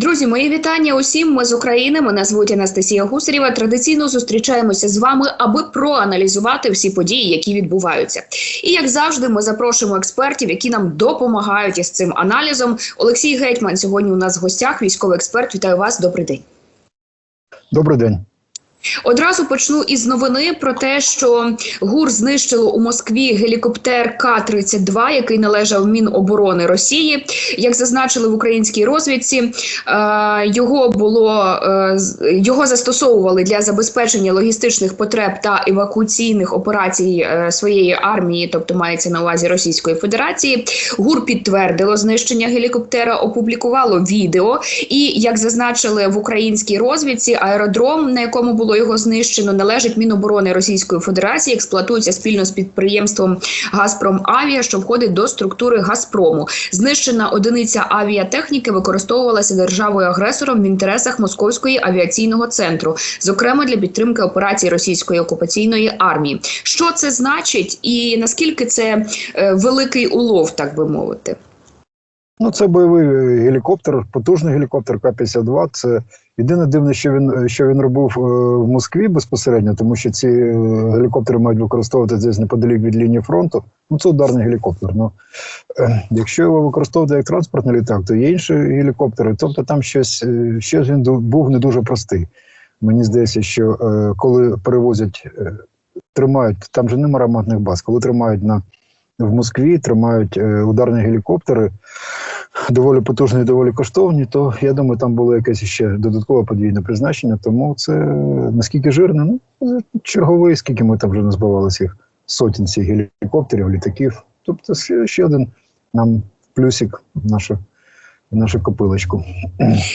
Друзі, мої вітання усім. Ми з України. Мене звуть Анастасія Гусарєва. Традиційно зустрічаємося з вами, аби проаналізувати всі події, які відбуваються. І як завжди, ми запрошуємо експертів, які нам допомагають із цим аналізом. Олексій Гетьман сьогодні у нас в гостях. Військовий експерт. Вітаю вас. Добрий день. Добрий день. Одразу почну із новини про те, що ГУР знищило у Москві гелікоптер К-32, який належав Міноборони Росії. Як зазначили в українській розвідці, е, його було е, його застосовували для забезпечення логістичних потреб та евакуаційних операцій е, своєї армії, тобто мається на увазі Російської Федерації. ГУР підтвердило знищення гелікоптера, опублікувало відео. І як зазначили в українській розвідці, аеродром, на якому було його знищено, належить Міноборони Російської Федерації, експлуатується спільно з підприємством Газпром Авіа, що входить до структури Газпрому. Знищена одиниця авіатехніки використовувалася державою агресором в інтересах Московської авіаційного центру, зокрема для підтримки операцій російської окупаційної армії. Що це значить, і наскільки це е, великий улов, так би мовити? Ну, це бойовий гелікоптер, потужний гелікоптер К-52. Це єдине дивне, що він що він робив е, в Москві безпосередньо, тому що ці е, гелікоптери мають використовувати десь неподалік від лінії фронту. Ну, це ударний гелікоптер. Ну е, якщо його використовувати як транспортний літак, то є інші гелікоптери. Тобто там щось щось він був не дуже простий. Мені здається, що коли перевозять, тримають там же нема ремонтних баз, коли тримають на в Москві, тримають ударні гелікоптери доволі потужні, доволі коштовні, то я думаю, там було якесь ще додаткове подвійне призначення. Тому це наскільки жирне, ну черговий, скільки ми там вже назбивали цих сотень цих гелікоптерів, літаків. Тобто ще, один нам плюсик в нашу, копилочку.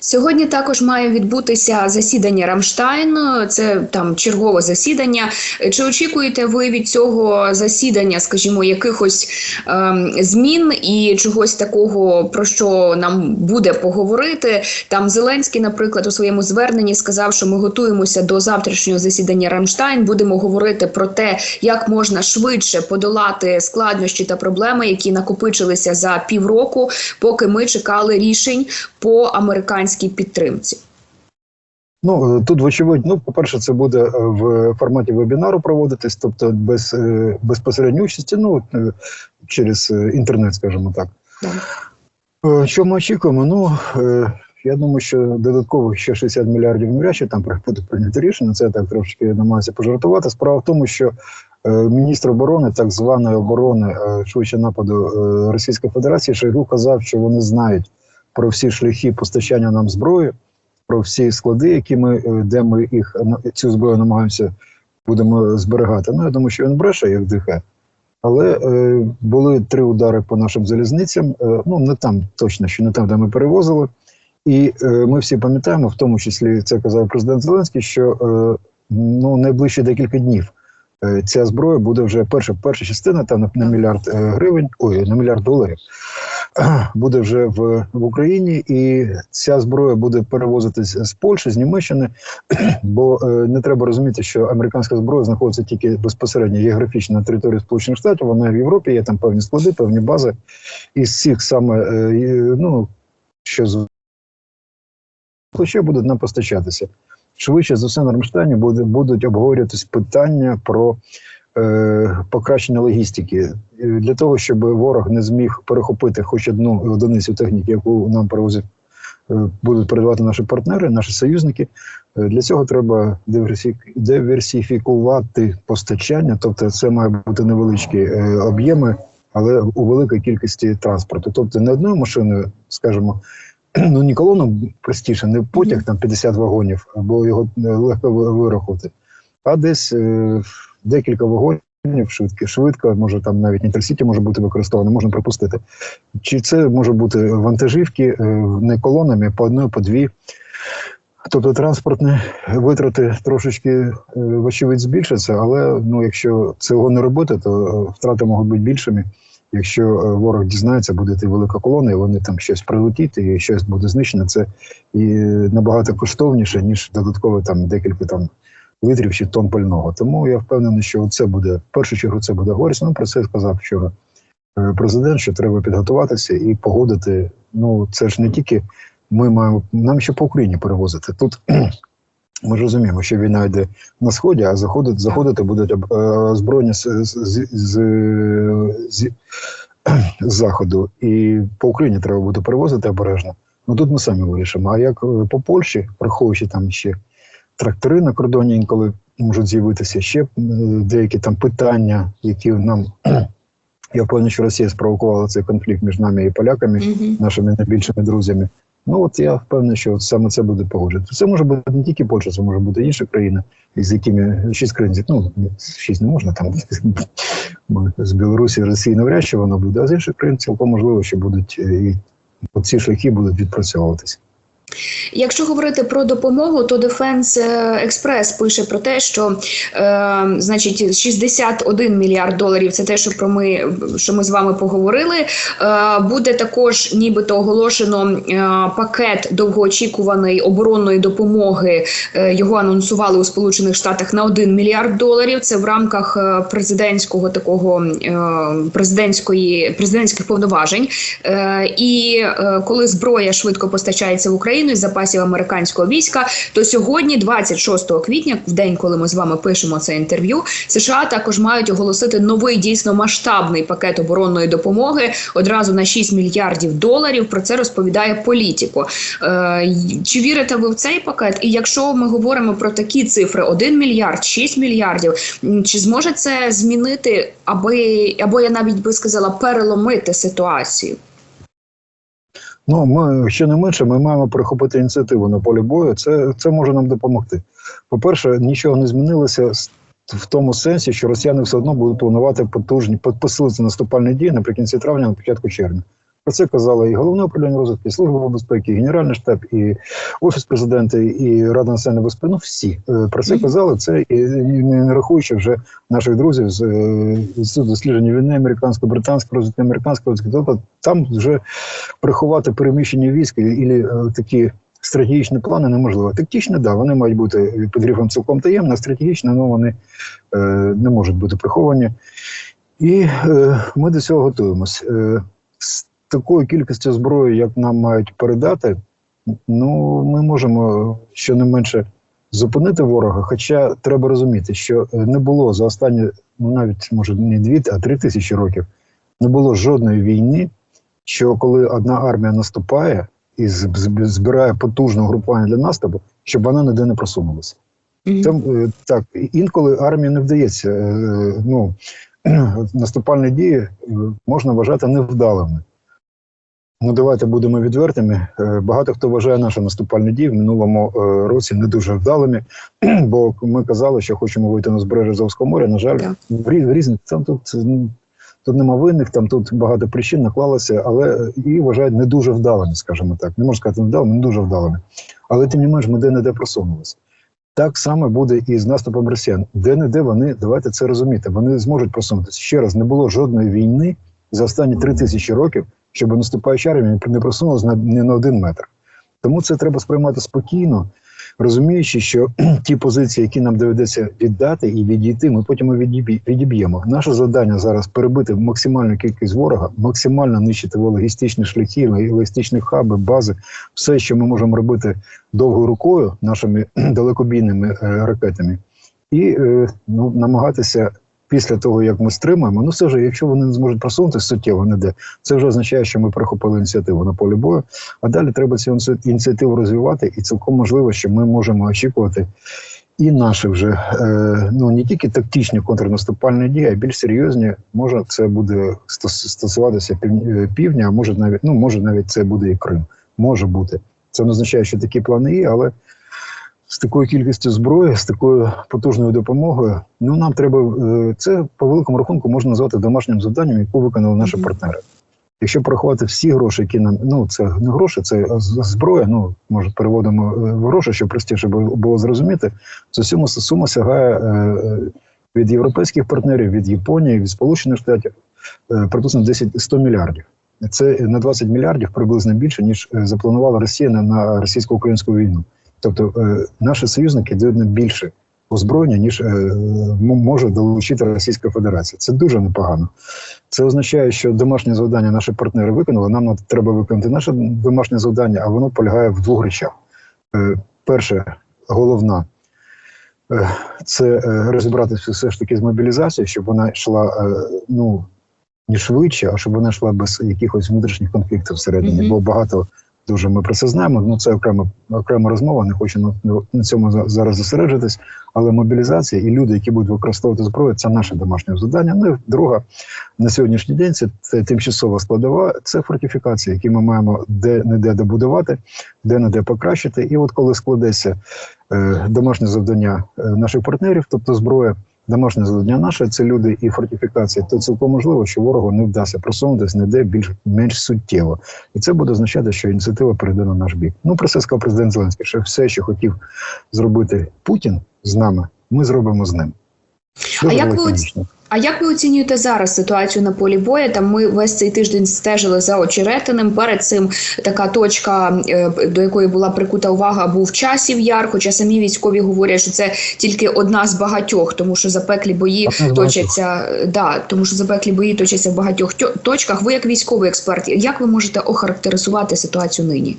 Сьогодні також має відбутися засідання Рамштайн. Це там чергове засідання. Чи очікуєте ви від цього засідання, скажімо, якихось ем, змін і чогось такого, про що нам буде поговорити? Там Зеленський, наприклад, у своєму зверненні сказав, що ми готуємося до завтрашнього засідання Рамштайн. Будемо говорити про те, як можна швидше подолати складнощі та проблеми, які накопичилися за півроку, поки ми чекали рішень по американській підтримці. Ну е, тут, вочевидь, ну, по-перше, це буде е, в форматі вебінару проводитись, тобто без е, безпосередньої участі, ну через інтернет, скажімо так. Е, Що ми очікуємо? Ну я думаю, що додаткових ще 60 мільярдів навряд чи там буде прийнято рішення. Це я так трошки намагаюся пожартувати. Справа в тому, що міністр оборони, так званої оборони, швидше нападу Російської Федерації, Шойгу казав, що вони знають про всі шляхи постачання нам зброї, про всі склади, які ми е, де ми їх на- цю зброю намагаємося будемо зберігати. Ну я думаю, що він бреше, як дихає. Але е, були три удари по нашим залізницям. Е, ну не там точно, що не там, де ми перевозили. І е, ми всі пам'ятаємо, в тому числі це казав президент Зеленський, що е, ну найближчі декілька днів е, ця зброя буде вже перша перша частина, там на, на мільярд е, гривень, ой, на мільярд доларів. Буде вже в, в Україні, і ця зброя буде перевозитись з Польщі, з Німеччини, бо е, не треба розуміти, що американська зброя знаходиться тільки безпосередньо географічно на території Сполучених Штатів. Вона в Європі, є там певні склади, певні бази. І з цих саме е, ну що з плече будуть нам постачатися. Швидше за все на Рамштайні буде, будуть обговорюватись питання про покращення логістики Е, для того, щоб ворог не зміг перехопити хоч одну одиницю техніки, яку нам перевозять, е, будуть передавати наші партнери, наші союзники. Е, Для цього треба диверсифікувати постачання, тобто це має бути невеличкі е, об'єми, але у великій кількості транспорту. Тобто не одною машиною, скажімо, ну не колону простіше, не потяг там 50 вагонів, або його е, легко вирахувати, а десь е, декілька вагонів. Швидко, швидко, може там навіть інтерсіті може бути використовано, можна припустити. Чи це може бути вантажівки е, не колонами, по одної, по дві. Тобто транспортні витрати трошечки, е, вочевидь, збільшаться, але ну, якщо цього не робити, то е, втрати можуть бути більшими. Якщо ворог дізнається, буде йти велика колона, і вони там щось прилетіти, і щось буде знищено, це і набагато коштовніше, ніж додатково там декілька там літрів чи тонн пального. Тому я впевнений, що це буде в першу чергу це буде горість. Ну про це сказав вчора е, президент, що треба підготуватися і погодити. Ну це ж не тільки ми маємо нам ще по Україні перевозити. Тут ми ж розуміємо, що війна йде на сході, а заходити, заходити будуть об- е, з, з, з, з заходу. І по Україні треба буде перевозити обережно. Ну тут ми самі вирішимо. А як е, по Польщі, враховуючи там ще трактори на кордоні інколи можуть з'явитися ще е, деякі там питання, які нам я впевнений, що Росія спровокувала цей конфлікт між нами і поляками, Мгм. нашими найбільшими друзями. Ну от я впевнений, що саме це буде погоджено. Це може бути не тільки Польща, це може бути інша країна, з якими шість країн, ну шість не можна там з Білорусі, Росії навряд чи воно буде, а з інших країн цілком можливо, що будуть е, і ці шляхи будуть відпрацьовуватися. Якщо говорити про допомогу, то Defense Express пише про те, що е, значить 61 мільярд доларів. Це те, що про ми що ми з вами поговорили. Е, буде також, нібито оголошено е, пакет довгоочікуваної оборонної допомоги. Е, його анонсували у Сполучених Штатах на 1 мільярд доларів. Це в рамках е, президентського такого е, президентської президентських повноважень. Е, і е, коли зброя швидко постачається в Україну із запасів американського війська, то сьогодні, 26 квітня, в день, коли ми з вами пишемо це інтерв'ю, США також мають оголосити новий дійсно масштабний пакет оборонної допомоги одразу на 6 мільярдів доларів. Про це розповідає політико. Е, чи вірите ви в цей пакет? І якщо ми говоримо про такі цифри: 1 мільярд, 6 мільярдів, чи зможе це змінити, аби або я навіть би сказала переломити ситуацію? Ну, ми ще не менше, ми маємо перехопити ініціативу на полі бою. Це, це може нам допомогти. По-перше, нічого не змінилося в тому сенсі, що росіяни все одно будуть планувати потужні по- посилити наступальні дії наприкінці травня, на початку червня. Про це казало і головне управління розвитку, і служба безпеки, і генеральний штаб, і офіс президента, і Рада національної безпеки. Ну всі е, про це казали. Це і не рахуючи вже наших друзів з е, інституту дослідження війни американсько-британського розвитку, американського розвитку. Тобто там вже приховати переміщення військ і, е, такі стратегічні плани неможливо. Тактичні, да, вони мають бути під грифом цілком таємно, а стратегічні, ну вони е, не можуть бути приховані. І е, ми до цього готуємось. Е, з такою кількістю зброї, як нам мають передати, ну ми можемо щонайменше зупинити ворога. Хоча треба розуміти, що е, не було за останні, ну навіть може не дві, а три тисячі років, не було жодної війни, що коли одна армія наступає і збирає потужне групування для наступу, щоб вона ніде не просунулася. Там е, так інколи армії не вдається. е, Ну наступальні дії можна вважати невдалими. Ну, давайте будемо відвертими. Е, Багато хто вважає наші наступальні дії в минулому е, році не дуже вдалими, бо ми казали, що хочемо вийти на узбережжя Азовського моря. На жаль, в різних там тут ну, тут нема винних, там тут багато причин наклалося, але і вважають не дуже вдалими, скажімо так. Не можу сказати невдалими, не дуже вдалими. Але тим не менш, ми де-не-де просунулися. Так само буде і з наступом росіян. Де-не-де вони, давайте це розуміти, вони зможуть просунутися. Ще раз, не було жодної війни за останні три тисячі років, щоб наступаюча армія не просунулася на, не на один метр. Тому це треба сприймати спокійно, розуміючи, що ті позиції, які нам доведеться віддати і відійти, ми потім відіб'ємо. Наше завдання зараз перебити максимальну кількість ворога, максимально нищити логістичні шляхи, логістичні хаби, бази, все, що ми можемо робити довгою рукою, нашими далекобійними е, ракетами, і е, ну, намагатися. Після того, як ми стримаємо, ну все вже, якщо вони не зможуть просунутися суттєво ніде, це вже означає, що ми перехопили ініціативу на полі бою. А далі треба цю ініціативу розвивати, і цілком можливо, що ми можемо очікувати і наші вже е, ну не тільки тактичні контрнаступальні дії, а більш серйозні. Може, це буде стосуватися е, півдня, а може навіть ну може навіть це буде і Крим. Може бути. Це не означає, що такі плани є, але з такою кількістю зброї, з такою потужною допомогою, ну нам треба е, це по великому рахунку можна назвати домашнім завданням, яку виконали наші Мгм. партнери. Якщо порахувати всі гроші, які нам ну це не гроші, це зброя. Ну може переводимо е, в гроші, щоб простіше було зрозуміти. Це сума сума сягає е, від європейських партнерів, від Японії, від Сполучених Штатів приблизно 10 100 мільярдів. Це на 20 мільярдів приблизно більше ніж запланувала Росія на, на російсько-українську війну. Тобто е, наші союзники дають нам більше, озброєння, ніж е, може долучити Російська Федерація. Це дуже непогано. Це означає, що домашнє завдання наші партнери виконали. Нам треба виконати наше домашнє завдання, а воно полягає в двох речах. Е, перше, головна це розібратися все ж таки з мобілізацією, щоб вона йшла ну не швидше, а щоб вона йшла без якихось внутрішніх конфліктів всередині. Мгм. Бо багато дуже ми про це знаємо. Ну це окрема окрема розмова. Не хочу на, на цьому за- зараз зосереджитись. Але мобілізація і люди, які будуть використовувати зброю, це наше домашнє завдання. Ну і друга на сьогоднішній день це, це тимчасова складова, це фортифікація, які ми маємо де не де добудувати, де не де покращити. І от коли складеться е, домашнє завдання е, наших партнерів, тобто зброя, домашнє завдання наше, це люди і фортифікація, то цілком можливо, що ворогу не вдасться просунутися ніде більш менш суттєво, і це буде означати, що ініціатива перейде на наш бік. Ну про це сказав президент Зеленський, що все, що хотів зробити Путін з нами, ми зробимо з ним. Дуже як ви. А як ви оцінюєте зараз ситуацію на полі бою? Там ми весь цей тиждень стежили за очеретиним. Перед цим така точка, е, до якої була прикута увага, був часів яр. Хоча самі військові говорять, що це тільки одна з багатьох, тому що запеклі бої точаться. е, Да, тому що запеклі бої точаться в багатьох точках. Ви як військовий експерт, як ви можете охарактеризувати ситуацію нині?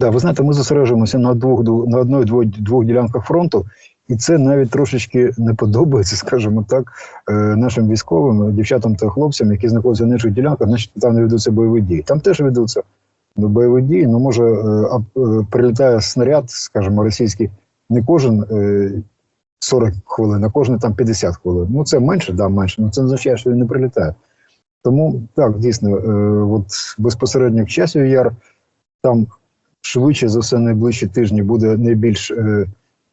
Да, ви знаєте, ми зосереджуємося на двох на одної двох, двох ділянках фронту, і це навіть трошечки не подобається, скажімо так, е, нашим військовим, дівчатам та хлопцям, які знаходяться на інших ділянках, значить там не ведуться бойові дії. Там теж ведуться ну, бойові дії. Ну може е, е, прилітає снаряд, скажімо, російський, не кожен. е, 40 хвилин, а кожен там 50 хвилин. Ну це менше, да, менше. Ну це означає, що він не прилітає. Тому так, дійсно, от безпосередньо в часів яр там швидше за все найближчі тижні буде найбільш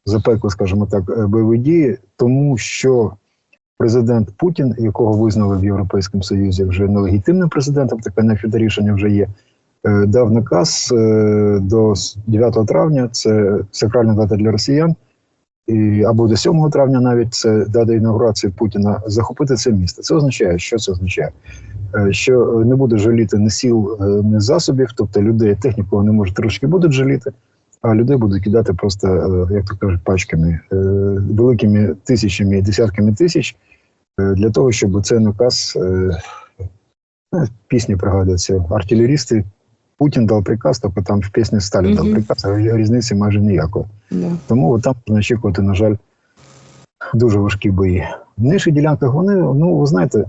запекло, скажімо так, е, бойові дії, тому що президент Путін, якого визнали в Європейському Союзі вже нелегітимним президентом, таке нефіде рішення вже є, е, дав наказ е, до 9 травня, це сакральна дата для росіян, і, або до 7 травня навіть це дата інаугурації Путіна, захопити це місто. Це означає, що це означає? Що не буде жаліти ні сіл, ні засобів, тобто людей, техніку вони може трошки будуть жаліти, а людей будуть кидати просто, е, як то кажуть, пачками, е, великими тисячами, десятками тисяч, е, для того, щоб цей наказ ну, пісні пригадуються, артилерісти. Путін дав приказ, тобто там в пісні Сталін дав приказ, а різниці майже ніякої. Да. Тому от там можна очікувати, на жаль, дуже важкі бої. В інших ділянках вони, ну ви знаєте,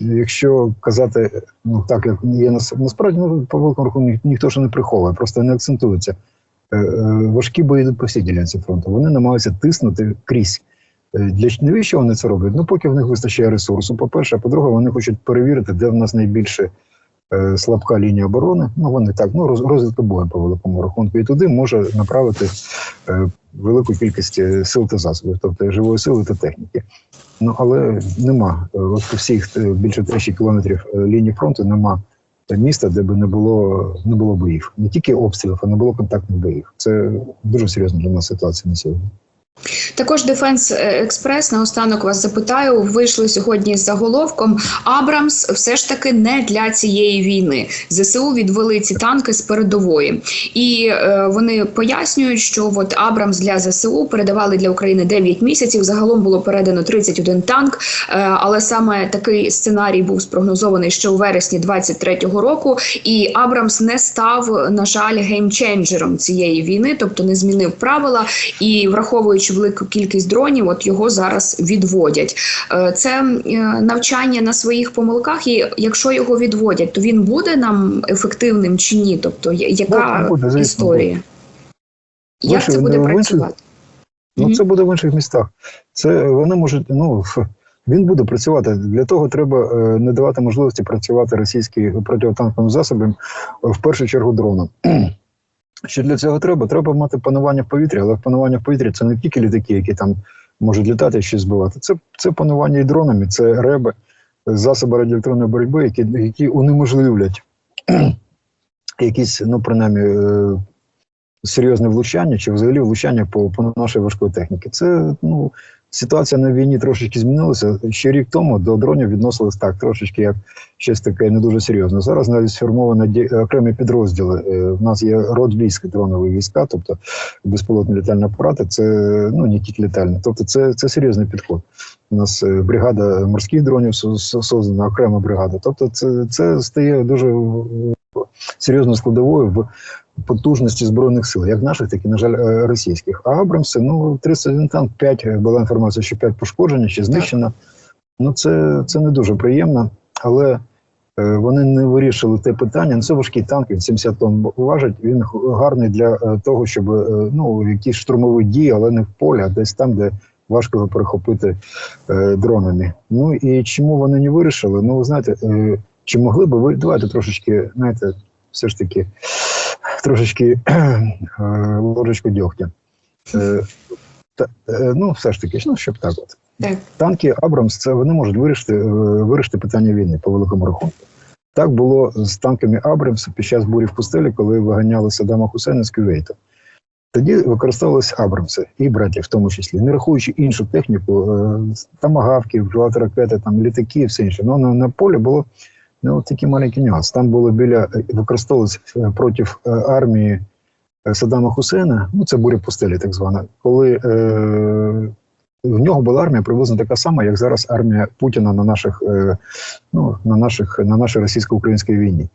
якщо казати, ну так як є нас- насправді, ну по великому рахунку ні- ніхто ж не приховує, просто не акцентується. Е, е, Важкі бої йдуть по всій ділянці фронту. Вони намагаються тиснути крізь. Е, Для навіщо вони це роблять? Ну, поки в них вистачає ресурсу. По-перше, а по-друге, вони хочуть перевірити, де в нас найбільше е, слабка лінія оборони. Ну вони так, ну роз, розвідка боєм по великому рахунку, і туди може направити е, велику кількість сил та засобів, тобто живої сили та техніки. Ну але нема от по всіх більше тисячі кілометрів лінії фронту нема міста, де би не було не було боїв, не тільки обстрілів, а не було контактних боїв. Це дуже серйозна для нас ситуація на сьогодні. Також Дефенс Експрес наостанок вас запитаю. Вийшли сьогодні з заголовком Абрамс все ж таки не для цієї війни. ЗСУ відвели ці танки з передової, і е, вони пояснюють, що от Абрамс для ЗСУ передавали для України 9 місяців. Загалом було передано 31 танк. Е, але саме такий сценарій був спрогнозований ще у вересні 23-го року. І Абрамс не став, на жаль, геймченджером цієї війни, тобто не змінив правила. І враховуючи велику кількість дронів, от його зараз відводять. Е, Це е, навчання на своїх помилках. І якщо його відводять, то він буде нам ефективним чи ні? Тобто, яка буде, звісно, історія? Як Вище, це буде працювати? Ну, це буде в інших містах. Це вони можуть, ну він буде працювати. Для того треба е, не давати можливості працювати російські протитанковим засобам, е, в першу чергу дроном. Що для цього треба? Треба мати панування в повітрі, але панування в повітрі це не тільки літаки, які там можуть літати і щось збивати. Це, це панування і дронами, це реби, засоби радіоелектронної боротьби, які, які унеможливлять якісь, ну принаймні, е, серйозне влучання чи взагалі влучання по, по нашій важкої техніки. Це ну Ситуація на війні трошечки змінилася. Ще рік тому до дронів відносились так, трошечки як щось таке не дуже серйозне. Зараз навіть сформовано ді- окремі підрозділи. Е, У нас є род військ, дронові війська, тобто безпілотні літальні апарати. Це ну не тільки літальні, тобто це, це серйозний підход. У нас е, бригада морських дронів со- со- создана, окрема бригада. Тобто, це, це стає дуже е, серйозною складовою в потужності збройних сил, як наших, так і на жаль, е, російських. А Абрамси, ну 31 танк, 5, е, була інформація, що 5 пошкоджені чи знищено. Ну це, це не дуже приємно, але е, вони не вирішили те питання. Ну, це важкий танк, він 70 тонн важить. Він гарний для е, того, щоб ну якісь штурмові дії, але не в полі, а десь там, де важко його перехопити е, дронами. Ну і чому вони не вирішили? Ну, ви знаєте, е, чи могли би ви давайте трошечки, знаєте, все ж таки трошечки е, ложечку дьогтя. Е, та, е, ну, все ж таки, ну, щоб так от. Так. Танки Абрамс це вони можуть вирішити, вирішити питання війни по великому рахунку. Так було з танками Абрамс під час бурі в пустелі, коли виганяли Саддама Хусейна з Кювейта. Тоді використовувалися Абрамси і браті, в тому числі, не рахуючи іншу техніку, тамагавки, вживати ракети, там літаки і все інше. Ну на, на полі було ну, такий маленький нюанс. Там було біля е, е, проти е, армії Саддама Хусейна, ну це буря пустелі, так звана, коли е, в нього була армія приблизно така сама, як зараз армія Путіна на наших, е, ну, на наших, на нашій російсько-українській війні.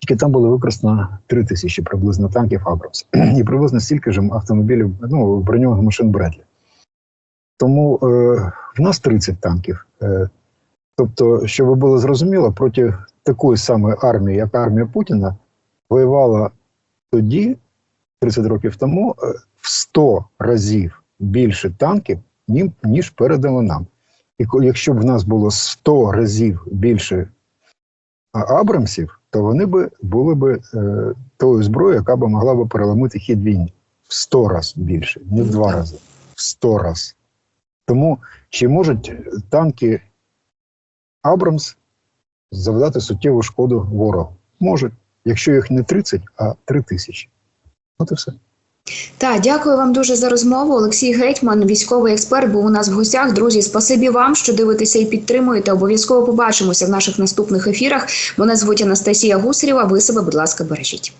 Тільки там було використано 3 тисячі приблизно танків Абрамс і приблизно стільки ж автомобілів, ну, броньованих машин Бредлі. Тому е, в нас 30 танків. Е, тобто, щоб було зрозуміло, проти такої самої армії, як армія Путіна, воювала тоді, 30 років тому, е, в 100 разів більше танків, ніж передали нам. І якщо б в нас було 100 разів більше Абрамсів, то вони би були б е, тою зброєю, яка б могла б переламити хід війни в 100 разів більше, не в 2 рази, в 100 разів. Тому чи можуть танки Абрамс завдати суттєву шкоду ворогу? Можуть, якщо їх не 30, а 3 тисячі. От і все. Так, дякую вам дуже за розмову. Олексій Гетьман, військовий експерт, був у нас в гостях. Друзі, спасибі вам, що дивитеся і підтримуєте. Обов'язково побачимося в наших наступних ефірах. Мене звуть Анастасія Гусарєва. Ви себе, будь ласка, бережіть.